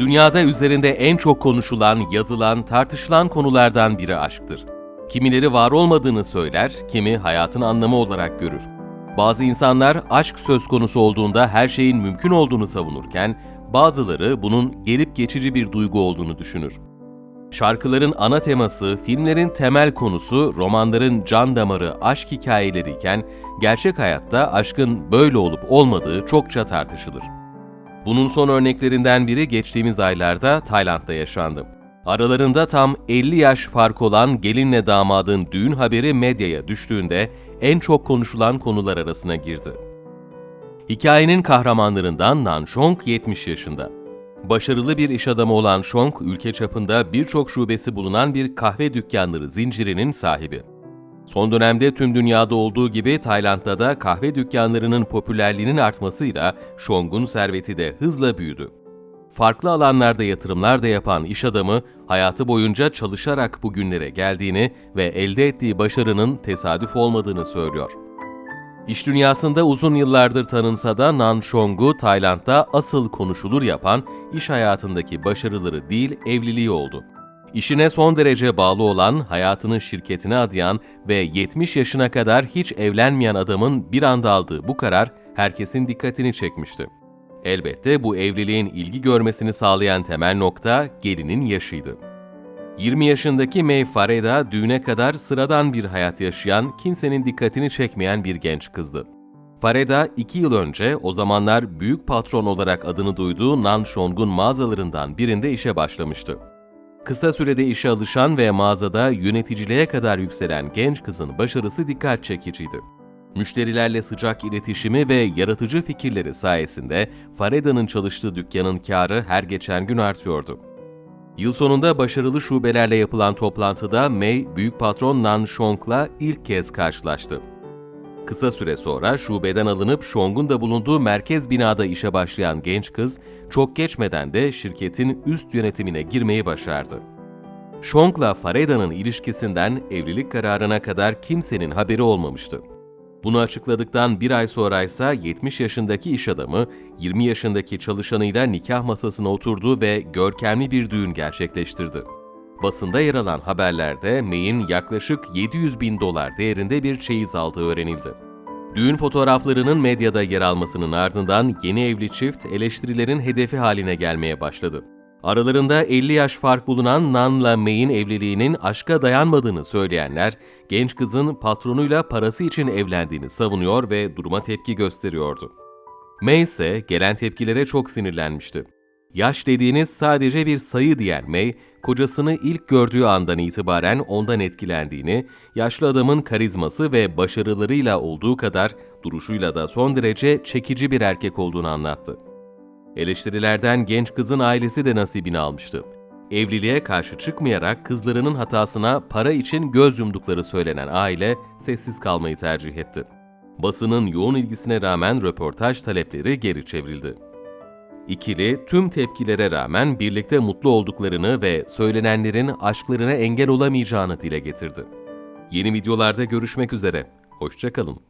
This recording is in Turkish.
Dünyada üzerinde en çok konuşulan, yazılan, tartışılan konulardan biri aşktır. Kimileri var olmadığını söyler, kimi hayatın anlamı olarak görür. Bazı insanlar aşk söz konusu olduğunda her şeyin mümkün olduğunu savunurken, bazıları bunun gelip geçici bir duygu olduğunu düşünür. Şarkıların ana teması, filmlerin temel konusu, romanların can damarı aşk hikayeleri iken, gerçek hayatta aşkın böyle olup olmadığı çokça tartışılır. Bunun son örneklerinden biri geçtiğimiz aylarda Tayland'da yaşandı. Aralarında tam 50 yaş fark olan gelinle damadın düğün haberi medyaya düştüğünde en çok konuşulan konular arasına girdi. Hikayenin kahramanlarından Nan Shong 70 yaşında. Başarılı bir iş adamı olan Shong, ülke çapında birçok şubesi bulunan bir kahve dükkanları zincirinin sahibi. Son dönemde tüm dünyada olduğu gibi Tayland'da da kahve dükkanlarının popülerliğinin artmasıyla Shong'un serveti de hızla büyüdü. Farklı alanlarda yatırımlar da yapan iş adamı, hayatı boyunca çalışarak bugünlere geldiğini ve elde ettiği başarının tesadüf olmadığını söylüyor. İş dünyasında uzun yıllardır tanınsa da Nan Shong'u Tayland'da asıl konuşulur yapan iş hayatındaki başarıları değil evliliği oldu. İşine son derece bağlı olan, hayatını şirketine adayan ve 70 yaşına kadar hiç evlenmeyen adamın bir anda aldığı bu karar herkesin dikkatini çekmişti. Elbette bu evliliğin ilgi görmesini sağlayan temel nokta gelinin yaşıydı. 20 yaşındaki May Fareda düğüne kadar sıradan bir hayat yaşayan, kimsenin dikkatini çekmeyen bir genç kızdı. Fareda 2 yıl önce o zamanlar büyük patron olarak adını duyduğu Nan Shong'un mağazalarından birinde işe başlamıştı. Kısa sürede işe alışan ve mağazada yöneticiliğe kadar yükselen genç kızın başarısı dikkat çekiciydi. Müşterilerle sıcak iletişimi ve yaratıcı fikirleri sayesinde Fareda'nın çalıştığı dükkanın karı her geçen gün artıyordu. Yıl sonunda başarılı şubelerle yapılan toplantıda May, büyük patron Nan Shong'la ilk kez karşılaştı. Kısa süre sonra şubeden alınıp Shong'un da bulunduğu merkez binada işe başlayan genç kız, çok geçmeden de şirketin üst yönetimine girmeyi başardı. Shong'la Fareda'nın ilişkisinden evlilik kararına kadar kimsenin haberi olmamıştı. Bunu açıkladıktan bir ay sonra ise 70 yaşındaki iş adamı 20 yaşındaki çalışanıyla nikah masasına oturdu ve görkemli bir düğün gerçekleştirdi. Basında yer alan haberlerde May'in yaklaşık 700 bin dolar değerinde bir çeyiz aldığı öğrenildi. Düğün fotoğraflarının medyada yer almasının ardından yeni evli çift eleştirilerin hedefi haline gelmeye başladı. Aralarında 50 yaş fark bulunan Nan'la May'in evliliğinin aşka dayanmadığını söyleyenler, genç kızın patronuyla parası için evlendiğini savunuyor ve duruma tepki gösteriyordu. May ise gelen tepkilere çok sinirlenmişti. Yaş dediğiniz sadece bir sayı diyen May, kocasını ilk gördüğü andan itibaren ondan etkilendiğini, yaşlı adamın karizması ve başarılarıyla olduğu kadar duruşuyla da son derece çekici bir erkek olduğunu anlattı. Eleştirilerden genç kızın ailesi de nasibini almıştı. Evliliğe karşı çıkmayarak kızlarının hatasına para için göz yumdukları söylenen aile sessiz kalmayı tercih etti. Basının yoğun ilgisine rağmen röportaj talepleri geri çevrildi. İkili tüm tepkilere rağmen birlikte mutlu olduklarını ve söylenenlerin aşklarına engel olamayacağını dile getirdi. Yeni videolarda görüşmek üzere. Hoşçakalın.